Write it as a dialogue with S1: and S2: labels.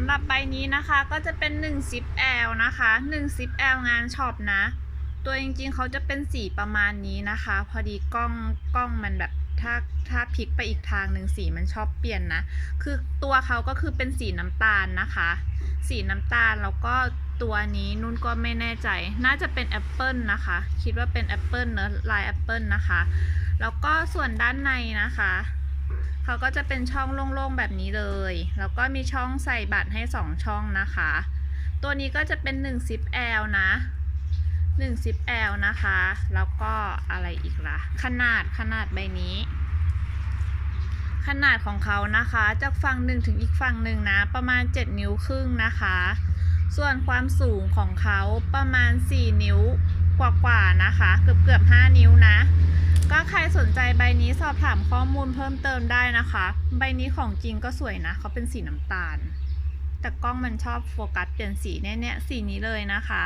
S1: ำหรับใบนี้นะคะก็จะเป็น1 10 L นะคะ1 10 L งานช็อปนะ ตัวจริงๆเขาจะเป็นสีประมาณนี้นะคะ พอดีกล้องกล้องมันแบบถ้าถ้าพลิกไปอีกทางหนึ่งสีมันชอบเปลี่ยนนะ คือตัวเขาก็คือเป็นสีน้ำตาลนะคะ สีน้ำตาลแล้วก็ตัวนี้นุ่นก็ไม่แน่ใจ น่าจะเป็นแอปเปิลนะคะ คิดว่าเป็นแอปเปิลเนอะลายแอปเปิลนะคะ แล้วก็ส่วนด้านในนะคะ เขาก็จะเป็นช่องโล่งๆแบบนี้เลย แล้วก็มีช่องใส่บัตรให้ 2 ช่องนะคะ ตัวนี้ก็จะเป็น1 10 L นะ1 10 L นะคะ แล้วก็อะไรอีกล่ะ ขนาดขนาดใบนี้ ขนาดของเขานะคะ จากฝั่งหนึ่งถึงอีกฝั่งหนึ่งนะ ประมาณ 7 นิ้วครึ่งนะคะ ส่วนความสูงของเขาประมาณ 4 นิ้วกว่าๆนะคะ เกือบเกือบๆ5นิ้วนะ สนใจใบนี้สอบถามข้อมูลเพิ่มเติมได้นะคะ ใบนี้ของจริงก็สวยนะ เขาเป็นสีน้ำตาล แต่กล้องมันชอบโฟกัสเปลี่ยนสีเนี่ยเนี่ยสีนี้เลยนะคะ